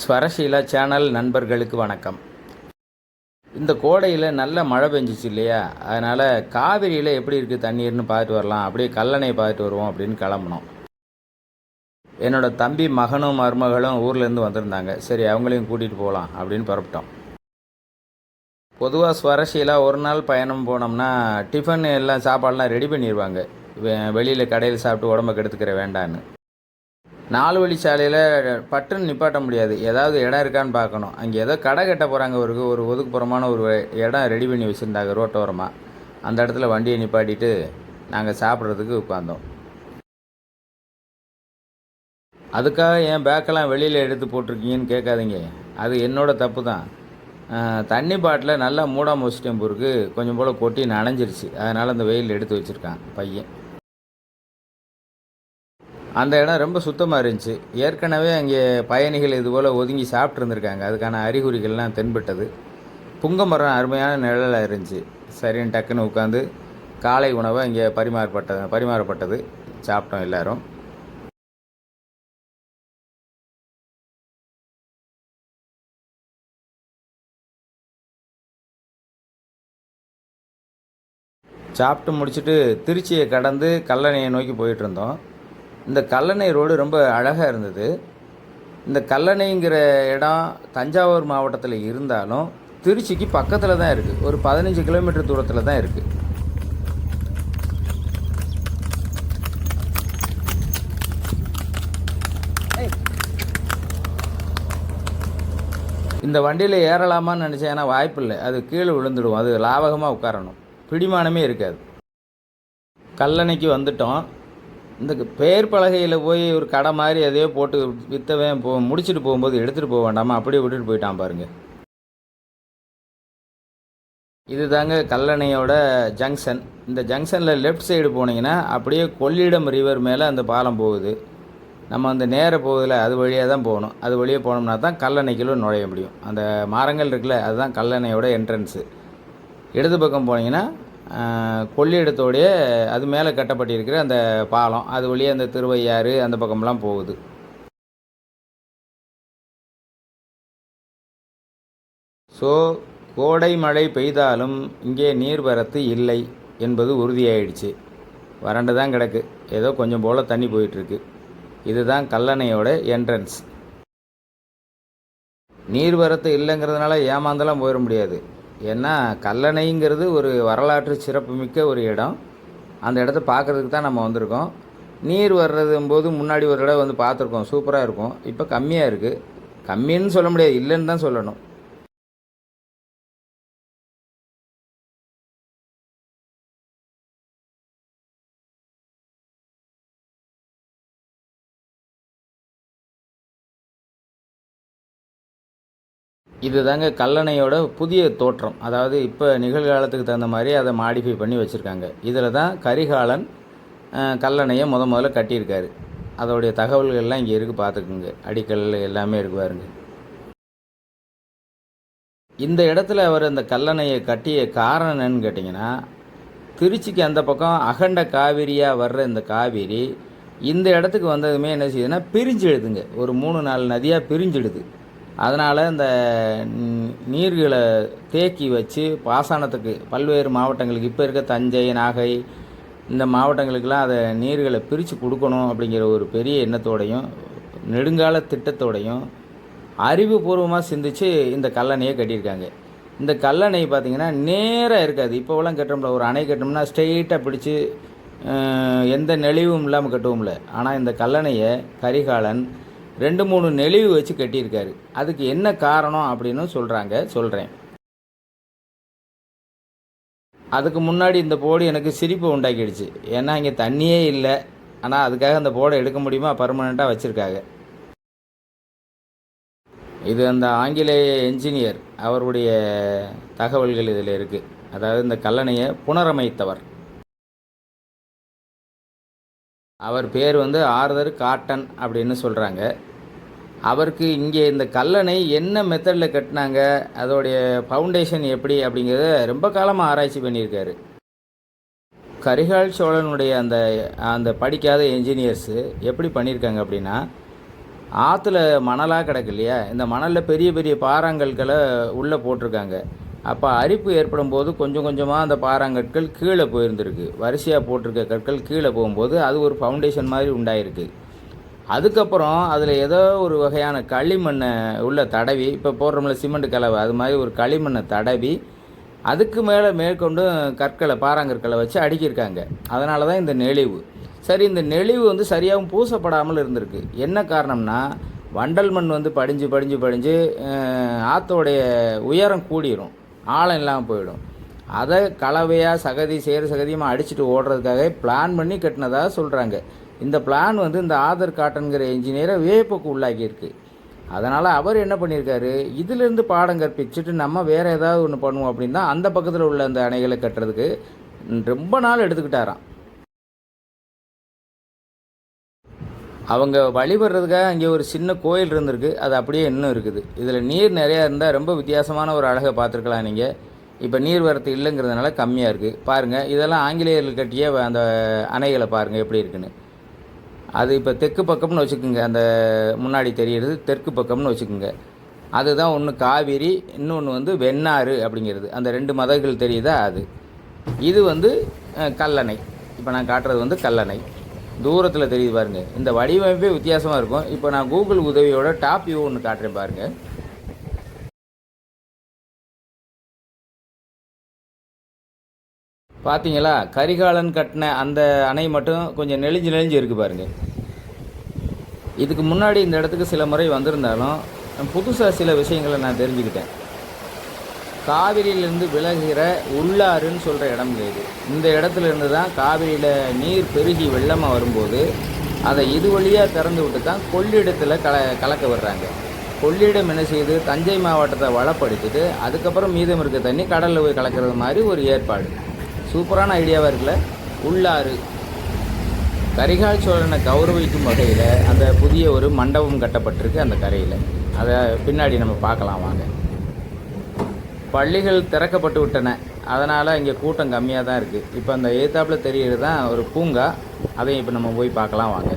ஸ்வரசீலா channel நண்பர்களுக்கு வணக்கம். இந்த கோடையில் நல்ல மழை பெஞ்சிச்சு இல்லையா? அதனால் காவிரியில் எப்படி இருக்குது தண்ணீர்னு பார்த்துட்டு வரலாம். அப்படியே கல்லணை பார்த்துட்டு வருவோம் அப்படின்னு கிளம்புனோம். என்னோட தம்பி மகனும் மருமகளும் ஊர்லேருந்து வந்திருந்தாங்க. சரி அவங்களையும் கூட்டிகிட்டு போகலாம் அப்படின்னு புறப்பட்டோம். பொதுவாக ஸ்வரஷீலா ஒரு நாள் பயணம் போனோம்னா டிஃபன் எல்லாம் சாப்பாடெலாம் ரெடி பண்ணிடுவாங்க வெளியில் கடையில் சாப்பிட்டு உடம்பை கெடுத்துக்கிற வேண்டான்னு. நாலு வழி சாலையில் பட்டுன்னு நிப்பாட்ட முடியாது. ஏதாவது இடம் இருக்கான்னு பார்க்கணும். அங்கே ஏதோ கடை கட்ட போகிறாங்க ஒரு ஒரு ஒதுக்குப்புறமான ஒரு இடம் ரெடி பண்ணி வச்சுருந்தாங்க ரோட்டோரமாக அந்த இடத்துல வண்டியை நிப்பாட்டிட்டு நாங்கள் சாப்பிட்றதுக்கு உட்காந்தோம் அதுக்காக என் பேக்கெல்லாம் வெளியில் எடுத்து போட்டிருக்கீங்கன்னு கேட்காதீங்க. அது என்னோடய தப்பு தான். தண்ணி பாட்டில் நல்லா மூடாமல் வச்சுட்டேன் பொருக்கு கொஞ்சம் போல் கொட்டி நனைஞ்சிருச்சு அதனால் அந்த வெயில் எடுத்து வச்சுருக்கான் பையன். அந்த இடம் ரொம்ப சுத்தமாக இருந்துச்சு. ஏற்கனவே அங்கே பயணிகள் இதுபோல் ஒதுங்கி சாப்பிட்ருந்துருக்காங்க அதுக்கான அறிகுறிகள்லாம் தென்பட்டது. புங்க மரம் அருமையான நிழலாக இருந்துச்சு. சரின்னு டக்குன்னு உட்காந்து காலை உணவை இங்கே பரிமாறப்பட்ட பரிமாறப்பட்டது. சாப்பிட்டோம் எல்லோரும். சாப்பிட்டு முடிச்சுட்டு திருச்சியை கடந்து கல்லணையை நோக்கி போயிட்டு இருந்தோம். இந்த கல்லணை ரோடு ரொம்ப அழகாக இருந்தது. இந்த கல்லணைங்கிற இடம் தஞ்சாவூர் மாவட்டத்தில் இருந்தாலும் திருச்சிக்கு பக்கத்தில் தான் இருக்குது ஒரு பதினஞ்சு கிலோமீட்டர் தூரத்தில் தான் இருக்குது இந்த வண்டியில் ஏறலாமான்னு நினச்சேன். ஏன்னா வாய்ப்பு இல்லை. அது கீழே விழுந்துடும். அது லாபகமாக உட்காரணும். பிடிமானமே இருக்காது. கல்லணைக்கு வந்துட்டோம். இந்த பெயர் பலகையில் போய் ஒரு கடை மாதிரி எதையோ போட்டு விற்றவன் போ முடிச்சுட்டு போகும்போது எடுத்துகிட்டு போக வேண்டாமா? அப்படியே விட்டுட்டு போயிட்டான் பாருங்கள் இது தாங்க கல்லணையோட ஜங்ஷன். இந்த ஜங்ஷனில் லெஃப்ட் சைடு போனீங்கன்னா அப்படியே கொள்ளிடம் ரிவர் மேலே அந்த பாலம் போகுது. நம்ம அந்த நேர போகுதில்ல அது வழியாக தான் போகணும். அது வழியாக போனோம்னா தான் கல்லணைக்குள்ளே நுழைய முடியும். அந்த மரங்கள் இருக்குல்ல அதுதான் கல்லணையோட என்ட்ரன்ஸு இடது பக்கம் போனீங்கன்னா கொள்ளிடத்தோடைய அது மேலே கட்டப்பட்டிருக்கிற அந்த பாலம் அது வழியே அந்த திருவையாறு அந்த பக்கம்லாம் போகுது. ஸோ கோடை மழை பெய்தாலும் இங்கே நீர்வரத்து இல்லை என்பது உறுதியாயிடுச்சு. வறண்டு தான் கிடக்கு. ஏதோ கொஞ்சம் போல் தண்ணி போயிட்டுருக்கு. இதுதான் கல்லணையோட என்ட்ரன்ஸ் நீர்வரத்து இல்லைங்கிறதுனால ஏமாந்தெல்லாம் போயிட முடியாது. ஏன்னா கல்லணைங்கிறது ஒரு வரலாற்று சிறப்புமிக்க ஒரு இடம். அந்த இடத்த பார்க்குறதுக்கு தான் நம்ம வந்திருக்கோம். நீர் வர்றதும் போது முன்னாடி ஒரு இடம் வந்து பார்த்துருக்கோம். சூப்பராக இருக்கும். இப்போ கம்மியாக இருக்குது கம்மின்னு சொல்ல முடியாது. இல்லைன்னு தான் சொல்லணும். இதுதாங்க கல்லணையோட புதிய தோற்றம். அதாவது இப்போ நிகழ்காலத்துக்கு தகுந்த மாதிரி அதை மாடிஃபை பண்ணி வச்சுருக்காங்க. இதில் தான் கரிகாலன் கல்லணையை முத முதல்ல கட்டியிருக்காரு. அதோடைய தகவல்கள்லாம் இங்கே இருக்குது பார்த்துக்குங்க அடிக்கல் எல்லாமே இருக்கு பாருங்க. இந்த இடத்துல அவர் அந்த கல்லணையை கட்டிய காரணம் என்னன்னு கேட்டிங்கன்னா திருச்சிக்கு அந்த பக்கம் அகண்ட காவிரியாக வர்ற இந்த காவிரி இந்த இடத்துக்கு வந்ததுமே என்ன செய்யுதுன்னா பிரிஞ்சிடுதுங்க ஒரு மூணு நாலு நதியாக பிரிஞ்சிடுது அதனால் இந்த நீர்களை தேக்கி வச்சு பாசனத்துக்கு பல்வேறு மாவட்டங்களுக்கு இப்போ இருக்க தஞ்சை நாகை இந்த மாவட்டங்களுக்கெல்லாம் அதை நீர்களை பிரித்து கொடுக்கணும் அப்படிங்கிற ஒரு பெரிய எண்ணத்தோடையும் நெடுங்கால திட்டத்தோடையும் அறிவுபூர்வமாக சிந்திச்சு இந்த கல்லணையை கட்டியிருக்காங்க. இந்த கல்லணை பார்த்திங்கன்னா நேராக இருக்காது. இப்போவெல்லாம் கட்டுறோம்ல ஒரு அணை கட்டணும்னா ஸ்ட்ரெயிட்டாக பிடிச்சி எந்த நெளிவும் இல்லாமல் கட்டுவோம்ல. ஆனால் இந்த கல்லணையை கரிகாலன் ரெண்டு மூணு நெளிவு வச்சு கட்டியிருக்காரு. அதுக்கு என்ன காரணம் அப்படின்னு சொல்கிறாங்க சொல்கிறேன் அதுக்கு முன்னாடி இந்த போடு எனக்கு சிரிப்பை உண்டாக்கிடுச்சு. ஏன்னா இங்கே தண்ணியே இல்லை. ஆனால் அதுக்காக அந்த போர்டை எடுக்க முடியுமா? பர்மனெண்ட்டாக வச்சுருக்காங்க. இது அந்த ஆங்கிலேய என்ஜினியர் அவருடைய தகவல்கள் இதில் இருக்குது அதாவது இந்த கல்லணையை புனரமைத்தவர். அவர் பேர் வந்து ஆர்தர் காட்டன் அப்படின்னு சொல்கிறாங்க அவருக்கு இங்கே இந்த கல்லணை என்ன மெத்தடில் கட்டினாங்க அதோடைய ஃபவுண்டேஷன் எப்படி அப்படிங்கிறத ரொம்ப காலமாக ஆராய்ச்சி பண்ணியிருக்காரு. கரிகால் சோழனுடைய அந்த அந்த படிக்காத என்ஜினியர்ஸு எப்படி பண்ணியிருக்காங்க அப்படின்னா ஆற்றுல மணலாக கிடக்கு இல்லையா? இந்த மணலில் பெரிய பெரிய பாறாங்கல்களை உள்ளே போட்டிருக்காங்க. அப்போ அரிப்பு ஏற்படும் போது கொஞ்சம் கொஞ்சமாக அந்த பாறாங்கற்கள் கீழே போயிருந்திருக்கு. வரிசையாக போட்டிருக்க கற்கள் கீழே போகும்போது அது ஒரு ஃபவுண்டேஷன் மாதிரி உண்டாயிருக்கு. அதுக்கப்புறம் அதில் ஏதோ ஒரு வகையான களிமண்ணை உள்ள தடவி இப்போ போடுறோம்ல சிமெண்ட் கலவை அது மாதிரி ஒரு களிமண்ணை தடவி அதுக்கு மேலே மேற்கொண்டு கற்களை பாறாங்கற்களை வச்சு அடுக்கியிருக்காங்க. அதனால தான் இந்த நெளிவு. சரி இந்த நெளிவு வந்து சரியாகவும் பூசப்படாமல் இருந்திருக்கு. என்ன காரணம்னா வண்டல் மண் வந்து படிஞ்சு படிஞ்சு படிஞ்சு ஆற்றோடைய ஆத்தோடைய உயரம் கூடிரும். ஆழம் இல்லாமல் போயிடும். அதை கலவையாக சகதி சேறு சகதியமாக அடிச்சுட்டு ஓடுறதுக்காக பிளான் பண்ணி கட்டினதாக சொல்கிறாங்க இந்த பிளான் வந்து இந்த ஆதர் காட்டன்கிற இன்ஜினியரை வியப்புக்கு உள்ளாக்கியிருக்கு. அதனால் அவர் என்ன பண்ணியிருக்காரு? இதிலிருந்து பாடம் கற்பிச்சுட்டு நம்ம வேறு ஏதாவது ஒன்று பண்ணுவோம் அப்படின்னா அந்த பக்கத்தில் உள்ள அந்த அணைகளை கட்டுறதுக்கு ரொம்ப நாள் எடுத்துக்கிட்டாராம். அவங்க வழிபடுறதுக்காக அங்கே ஒரு சின்ன கோயில் இருந்திருக்கு. அது அப்படியே இன்னும் இருக்குது. இதில் நீர் நிறையா இருந்தால் ரொம்ப வித்தியாசமான ஒரு அழகை பார்த்துருக்கலாம் நீங்கள் இப்போ நீர் வரத்து இல்லைங்கிறதுனால கம்மியாக இருக்குது. பாருங்கள் இதெல்லாம் ஆங்கிலேயர்கள் கட்டிய அந்த அணைகளை பாருங்கள் எப்படி இருக்குன்னு. அது இப்போ தெற்கு பக்கம்னு வச்சுக்கோங்க. அந்த முன்னாடி தெரிகிறது தெற்கு பக்கம்னு வச்சுக்கோங்க. அதுதான் ஒன்று காவிரி இன்னொன்று வந்து வெண்ணாறு அப்படிங்கிறது. அந்த ரெண்டு மதங்கள் தெரியுதா அது? இது வந்து கல்லணை. இப்போ நான் காட்டுறது வந்து கல்லணை. தூரத்தில் தெரியுது பாருங்கள் இந்த வடிவமைப்பே வித்தியாசமாக இருக்கும். இப்போ நான் கூகுள் உதவியோட டாப் வியூ ஒன்று காட்டுறேன் பாருங்கள் பார்த்தீங்களா கரிகாலன் கட்டின அந்த அணை மட்டும் கொஞ்சம் நெளிஞ்சு நெளிஞ்சு இருக்குது பாருங்கள் இதுக்கு முன்னாடி இந்த இடத்துக்கு சில முறை வந்திருந்தாலும் புதுசாக சில விஷயங்களை நான் தெரிஞ்சுக்கிட்டேன். காவிரியிலிருந்து விலகுகிற உள்ளாறுன்னு சொல்கிற இடம் இது. இந்த இடத்துல இருந்து தான் காவிரியில் நீர் பெருகி வெள்ளமாக வரும்போது அதை இது வழியாக திறந்து விட்டு தான் கொள்ளிடத்தில் கல கலக்க விடுறாங்க. கொள்ளிடம் என்ன செய்யுது? தஞ்சை மாவட்டத்தை வளப்படுத்திட்டு அதுக்கப்புறம் மீதம் இருக்க தண்ணி கடலில் போய் கலக்கிறது மாதிரி ஒரு ஏற்பாடு. சூப்பரான ஐடியாவாக இருக்குல்ல? உள்ளாறு. கரிகால் சோழனை கௌரவிக்கும் வகையில் அந்த புதிய ஒரு மண்டபம் கட்டப்பட்டிருக்கு அந்த கரையில். அதை பின்னாடி நம்ம பார்க்கலாம் வாங்க. பள்ளிகள் திறக்கப்பட்டு விட்டன. அதனால் இங்கே கூட்டம் கம்மியாக தான் இருக்குது இப்போ அந்த ஏத்தாப்பில் தெரிகிறது தான் ஒரு பூங்கா. அதையும் இப்போ நம்ம போய் பார்க்கலாம் வாங்க.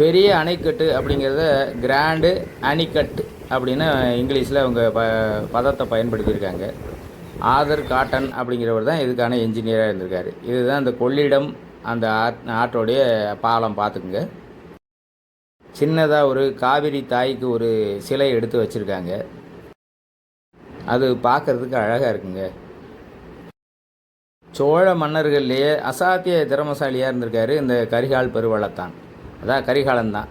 பெரிய அணைக்கட்டு அப்படிங்கிறத கிராண்டு அணிக்கட் அப்படின்னு இங்கிலீஷில் அவங்க ப பதத்தை பயன்படுத்தியிருக்காங்க. ஆதர் காட்டன் அப்படிங்கிறவர் தான் இதுக்கான என்ஜினியராக இருந்திருக்காரு. இதுதான் அந்த கொள்ளிடம் அந்த ஆட் ஆற்றோடைய பாலம் பார்த்துக்குங்க. சின்னதாக ஒரு காவிரி தாய்க்கு ஒரு சிலை எடுத்து வச்சுருக்காங்க. அது பார்க்கறதுக்கு அழகாக இருக்குங்க. சோழ மன்னர்கள்லேயே அசாத்திய திறமசாலியாக இருந்திருக்காரு இந்த கரிகால் பெருவளத்தான். அதான் கரிகாலன் தான்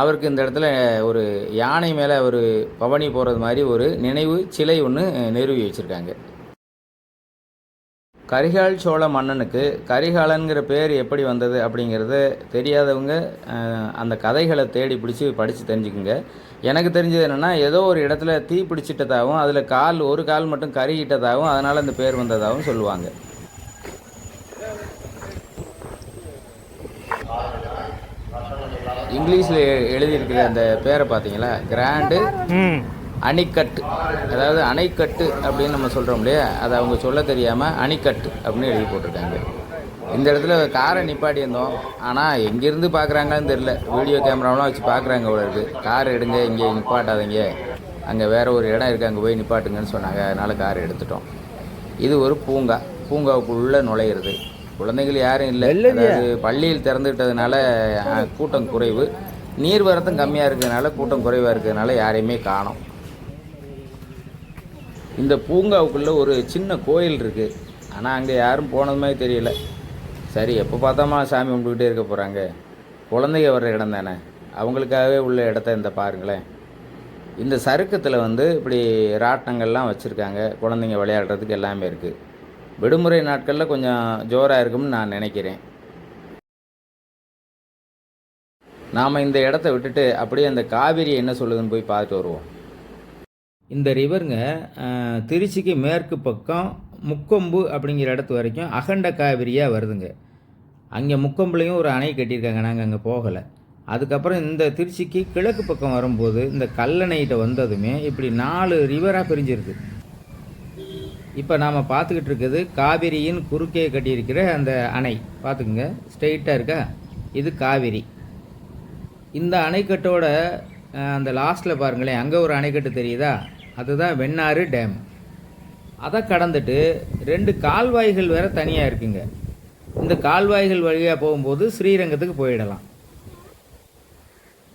அவருக்கு இந்த இடத்துல ஒரு யானை மேலே ஒரு பவனி போகிறது மாதிரி ஒரு நினைவு சிலை ஒன்று நிறுவி வச்சுருக்காங்க. கரிகால் சோழ மன்னனுக்கு கரிகாலன்கிற பேர் எப்படி வந்தது அப்படிங்கிறது தெரியாதவங்க அந்த கதைகளை தேடி பிடிச்சி படித்து தெரிஞ்சுக்குங்க. எனக்கு தெரிஞ்சது என்னென்னா ஏதோ ஒரு இடத்துல தீ பிடிச்சிட்டதாகவும் அதில் கால் ஒரு கால் மட்டும் கருகிட்டதாகவும் அதனால் அந்த பேர் வந்ததாகவும் சொல்லுவாங்க. இங்கிலீஷில் எழுதியிருக்கிற அந்த பேரை பார்த்தீங்களா? கிராண்டு. அணைக்கட்டு. அதாவது அணைக்கட்டு அப்படின்னு நம்ம சொல்கிறோம் இல்லையா? அதை அவங்க சொல்ல தெரியாமல் அணைக்கட்டு அப்படின்னு எழுதி போட்டிருக்காங்க. இந்த இடத்துல காரை நிப்பாட்டி இருந்தோம். ஆனால் எங்கேருந்து பார்க்குறாங்கன்னு தெரில வீடியோ கேமராவெலாம் வச்சு பார்க்குறாங்க அவ்வளோ இருக்குது கார் எடுங்க இங்கே நிப்பாட்டாதீங்க. அங்கே வேற ஒரு இடம் இருக்குது அங்கே போய் நிப்பாட்டுங்கன்னு சொன்னாங்க. அதனால் கார் எடுத்துட்டோம். இது ஒரு பூங்கா. பூங்காவுக்குள்ளே நுழையிறது. குழந்தைகள் யாரும் இல்லை. அதாவது பள்ளியில் திறந்துவிட்டதுனால அஹ், கூட்டம் குறைவு. நீர்வரத்தும் கம்மியாக இருக்கிறதுனால கூட்டம் குறைவாக இருக்கிறதுனால யாரையுமே காணோம். இந்த பூங்காவுக்குள்ளே ஒரு சின்ன கோயில் இருக்குது ஆனால் அங்கே யாரும் போனது மாதிரி தெரியல. சரி எப்போ பார்த்தாமா சாமி கும்பிட்டுக்கிட்டே இருக்க போகிறாங்க குழந்தைங்க வர்ற இடம் தானே? அவங்களுக்காகவே உள்ள இடத்த இந்த பாருங்களேன். இந்த சறுக்கத்தில் வந்து இப்படி ராட்டினங்கள்லாம் வச்சுருக்காங்க. குழந்தைங்க விளையாடுறதுக்கு எல்லாமே இருக்குது விடுமுறை நாட்களில் கொஞ்சம் ஜோராக இருக்கும்னு நான் நினைக்கிறேன். நாம் இந்த இடத்த விட்டுட்டு அப்படியே அந்த காவிரி என்ன சொல்லுதுன்னு போய் பார்த்துட்டு வருவோம். இந்த ரிவருங்க திருச்சிக்கு மேற்கு பக்கம் முக்கொம்பு அப்படிங்கிற இடத்து வரைக்கும் அகண்ட காவிரியாக வருதுங்க. அங்கே முக்கொம்புலையும் ஒரு அணை கட்டியிருக்காங்க. நாங்கள் அங்கே போகலை. அதுக்கப்புறம் இந்த திருச்சிக்கு கிழக்கு பக்கம் வரும்போது இந்த கல்லணைகிட்ட வந்ததுமே இப்படி நாலு ரிவராக பிரிஞ்சிருக்கு இப்போ நாம் பார்த்துக்கிட்டு இருக்குது காவிரியின் குறுக்கே கட்டியிருக்கிற அந்த அணை. பார்த்துக்குங்க. ஸ்ட்ரெயிட்டாக இருக்கா? இது காவிரி. இந்த அணைக்கட்டோட அந்த லாஸ்ட்டில் பாருங்களேன். அங்கே ஒரு அணைக்கட்டு தெரியுதா? அதுதான் வெண்ணாறு டேம். அதை கடந்துட்டு ரெண்டு கால்வாய்கள் வேற தனியாக இருக்குங்க. இந்த கால்வாய்கள் வழியாக போகும்போது ஸ்ரீரங்கத்துக்கு போயிடலாம்.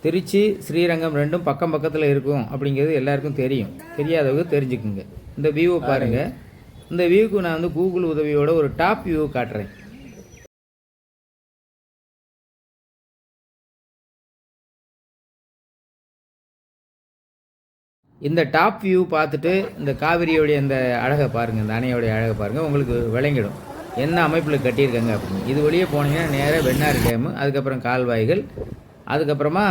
திருச்சி ஸ்ரீரங்கம் ரெண்டும் பக்கம் பக்கத்தில் இருக்கும் அப்படிங்கிறது எல்லாருக்கும் தெரியும். தெரியாதவங்க தெரிஞ்சுக்குங்க. இந்த வியூவை பாருங்கள் இந்த வியூக்கு நான் வந்து கூகுள் உதவியோட ஒரு டாப் வியூ காட்டுறேன். இந்த டாப் வியூ பார்த்துட்டு இந்த காவிரியோடைய இந்த அழகை பாருங்கள் இந்த அணையோடைய அழகை பாருங்கள் உங்களுக்கு விளங்கிடும். என்ன அமைப்பில் கட்டியிருக்காங்க அப்படின்னு. இது வழியே போனீங்கன்னா நேராக வெண்ணாறு டேமு அதுக்கப்புறம் கால்வாய்கள் அதுக்கப்புறமா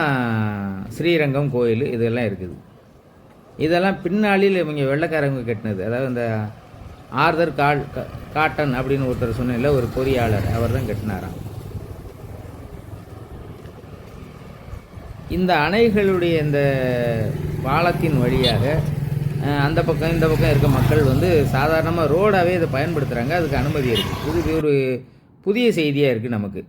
ஸ்ரீரங்கம் கோயில் இதெல்லாம் இருக்குது. இதெல்லாம் பின்னாளில் இவங்க வெள்ளக்காரங்க கட்டினது. அதாவது இந்த ஆர்தர் கால் காட்டன் அப்படின்னு ஒருத்தர் சொன்ன ஒரு பொறியாளர் அவர் தான் கட்டினாராம். இந்த அணைகளுடைய இந்த பாலத்தின் வழியாக அந்த பக்கம் இந்த பக்கம் இருக்க மக்கள் வந்து சாதாரணமாக ரோடாகவே இதை பயன்படுத்துகிறாங்க அதுக்கு அனுமதி இருக்குது இது ஒரு புதிய செய்தியாக இருக்குது நமக்கு.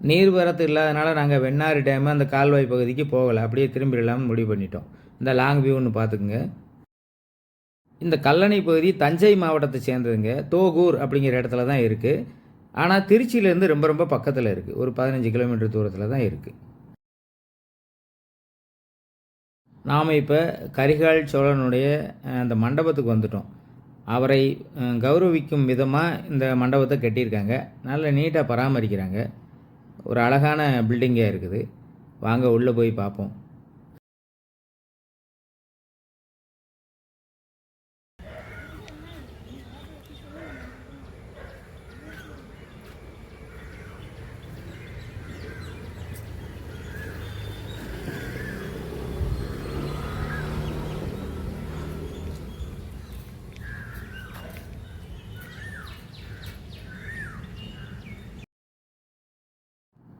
நீர்வரத்து இல்லாதனால நாங்கள் வெண்ணாறு டேமு அந்த கால்வாய் பகுதிக்கு போகலை. அப்படியே திரும்பிடலாம்னு முடிவு பண்ணிட்டோம். இந்த லாங் வியூன்னு பார்த்துக்குங்க இந்த கல்லணை பகுதி தஞ்சை மாவட்டத்தை சேர்ந்ததுங்க. தோகூர் அப்படிங்கிற இடத்துல தான் இருக்குது ஆனால் திருச்சியிலேருந்து ரொம்ப ரொம்ப பக்கத்தில் இருக்குது ஒரு பதினஞ்சு கிலோமீட்டர் தூரத்தில் தான் இருக்குது நாம் இப்போ கரிகால் சோழனுடைய அந்த மண்டபத்துக்கு வந்துட்டோம். அவரை கௌரவிக்கும் விதமாக இந்த மண்டபத்தை கட்டியிருக்காங்க. நல்ல நீட்டாக பராமரிக்கிறாங்க. ஒரு அழகான பில்டிங்காக இருக்குது. வாங்க உள்ளே போய் பார்ப்போம்.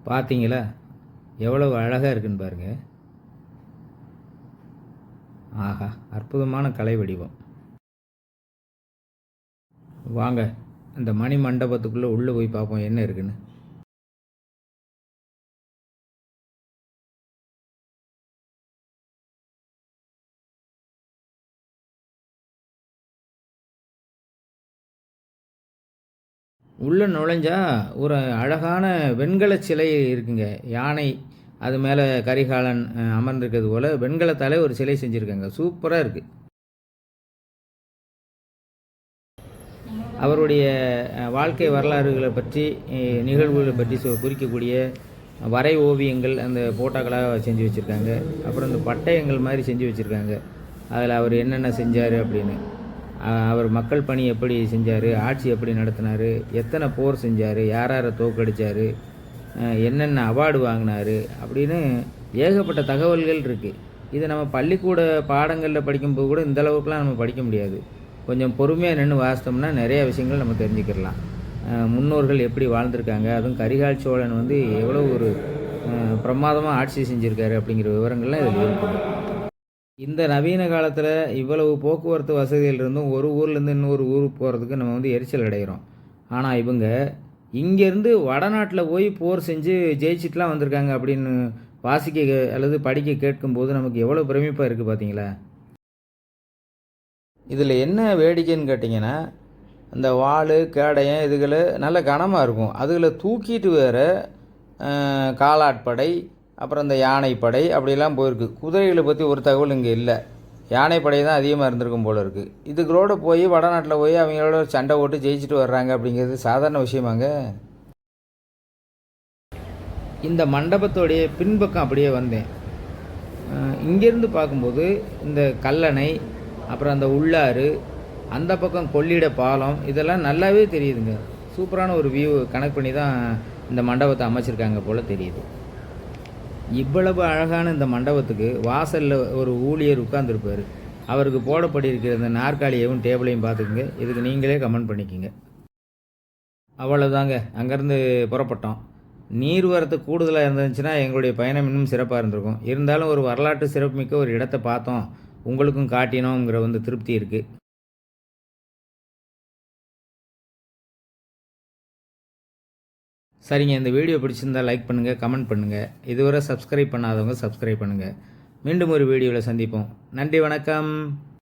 பார்த்தீங்களா எவ்வளவு அழகாக இருக்குன்னு பாருங்க. ஆஹா அற்புதமான கலை வடிவம். வாங்க இந்த மணி மண்டபத்துக்குள்ளே உள்ளே போய் பார்ப்போம் என்ன இருக்குன்னு. உள்ளே நுழைஞ்சா ஒரு அழகான வெண்கல சிலை இருக்குங்க. யானை அது மேலே கரிகாலன் அமர்ந்திருக்கிறது போல் வெண்கலத்தாலே ஒரு சிலை செஞ்சுருக்காங்க. சூப்பராக இருக்குது அவருடைய வாழ்க்கை வரலாறுகளை பற்றி நிகழ்வுகளை பற்றி குறிக்கக்கூடிய வரை ஓவியங்கள் அந்த போட்டோக்களாக செஞ்சு வச்சுருக்காங்க. அப்புறம் இந்த பட்டயங்கள் மாதிரி செஞ்சு வச்சுருக்காங்க. அதில் அவர் என்னென்ன செஞ்சார் அப்படின்னு. அவர் மக்கள் பணி எப்படி செஞ்சார் ஆட்சி எப்படி நடத்தினார் எத்தனை போர் செஞ்சார் யார் யாரை தோக்கடித்தார் என்னென்ன அவார்டு வாங்கினார் அப்படின்னு ஏகப்பட்ட தகவல்கள் இருக்குது இது நம்ம பள்ளிக்கூட பாடங்களில் படிக்கும்போது கூட இந்த அளவுக்குலாம் நம்ம படிக்க முடியாது. கொஞ்சம் பொறுமையாக நின்று வாசித்தோம்னா நிறைய விஷயங்கள் நம்ம தெரிஞ்சுக்கிடலாம். முன்னோர்கள் எப்படி வாழ்ந்திருக்காங்க அதுவும் கரிகால் சோழன் வந்து எவ்வளோ ஒரு பிரமாதமாக ஆட்சி செஞ்சுருக்காரு அப்படிங்கிற விவரங்கள்லாம் இதில் இருக்குது இந்த நவீன காலத்தில் இவ்வளவு போக்குவரத்து வசதிகள் இருந்தும் ஒரு ஊர்லேருந்து இன்னொரு ஊருக்கு போகிறதுக்கு நம்ம வந்து எரிச்சல் அடைகிறோம் ஆனால் இவங்க இங்கேருந்து வடநாட்டில் போய் போர் செஞ்சு ஜெயிச்சிட்டுலாம் வந்திருக்காங்க அப்படின்னு வாசிக்க கே- அல்லது படிக்க கேட்கும்போது நமக்கு எவ்வளோ பிரமிப்பாக இருக்குது பார்த்தீங்களா இதில் என்ன வேடிக்கைன்னு கேட்டிங்கன்னா இந்த வாள் கேடயம் இதுகளை நல்ல கனமாக இருக்கும். அதுகளை தூக்கிட்டு வேற காலாட்படை அப்புறம் இந்த யானைப்படை அப்படிலாம் போயிருக்கு. குதிரைகளை பற்றி ஒரு தகவல் இங்கே இல்லை. யானைப்படை தான் அதிகமாக இருந்திருக்கும் போல் இருக்குது இதுகளோடு போய் வடநாட்டில் போய் அவங்களோட சண்டை போட்டு ஜெயிச்சுட்டு வர்றாங்க அப்படிங்கிறது சாதாரண விஷயமாங்க இந்த மண்டபத்தோடைய பின்பக்கம் அப்படியே வந்தேன். இங்கேருந்து பார்க்கும்போது இந்த கல்லணை அப்புறம் அந்த உள்ளாறு அந்த பக்கம் கொள்ளிட பாலம் இதெல்லாம் நல்லாவே தெரியுதுங்க. சூப்பரான ஒரு வியூ கனெக்ட் பண்ணி தான் இந்த மண்டபத்தை அமைச்சிருக்காங்க போல் தெரியுது. இவ்வளவு அழகான இந்த மண்டபத்துக்கு வாசலில் ஒரு ஊழியர் உட்கார்ந்துருப்பார். அவருக்கு போடப்பட்டிருக்கிற இந்த நாற்காலியையும் டேபிளையும் பார்த்துக்குங்க. இதுக்கு நீங்களே கமெண்ட் பண்ணிக்கோங்க. அவ்வளோதாங்க அங்கேருந்து புறப்பட்டோம். நீர்வரத்து கூடுதலாக இருந்துச்சுன்னா எங்களுடைய பயணம் இன்னும் சிறப்பாக இருந்திருக்கும். இருந்தாலும் ஒரு வரலாற்று சிறப்புமிக்க ஒரு இடத்தை பார்த்தோம். உங்களுக்கும் காட்டினோங்கிற வந்து திருப்தி இருக்குது சரிங்க இந்த வீடியோ பிடிச்சிருந்தா லைக் பண்ணுங்கள் கமெண்ட் பண்ணுங்கள் இதுவரை சப்ஸ்கிரைப் பண்ணாதவங்க சப்ஸ்கிரைப் பண்ணுங்கள் மீண்டும் ஒரு வீடியோவில் சந்திப்போம். நன்றி வணக்கம்.